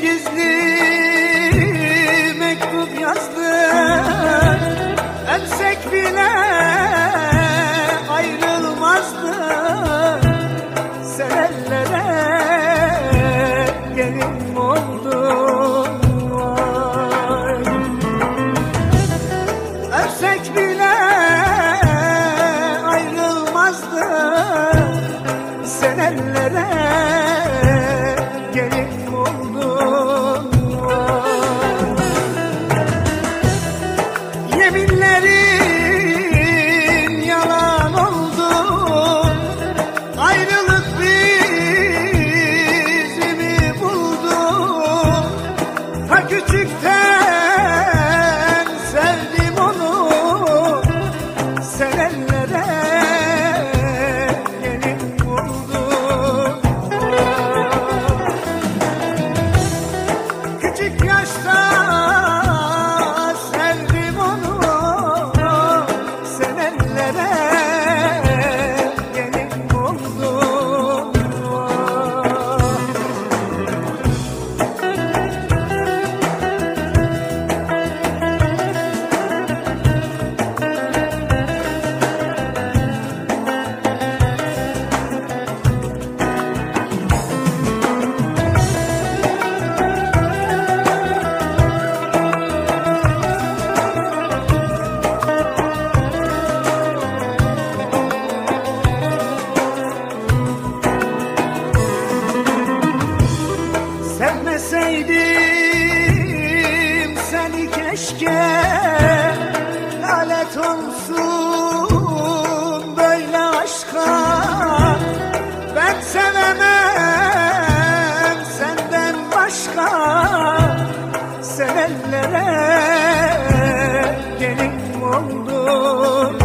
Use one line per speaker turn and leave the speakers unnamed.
gizli mektup yazdı. Ölsek bile ayrılmazdı. Sen gelin oldun küçükten sevdim onu Senellere gelin buldu. Küçük yaşta keşke Lanet olsun böyle aşka. Ben sevemem senden başka Sevenlere gelin oldum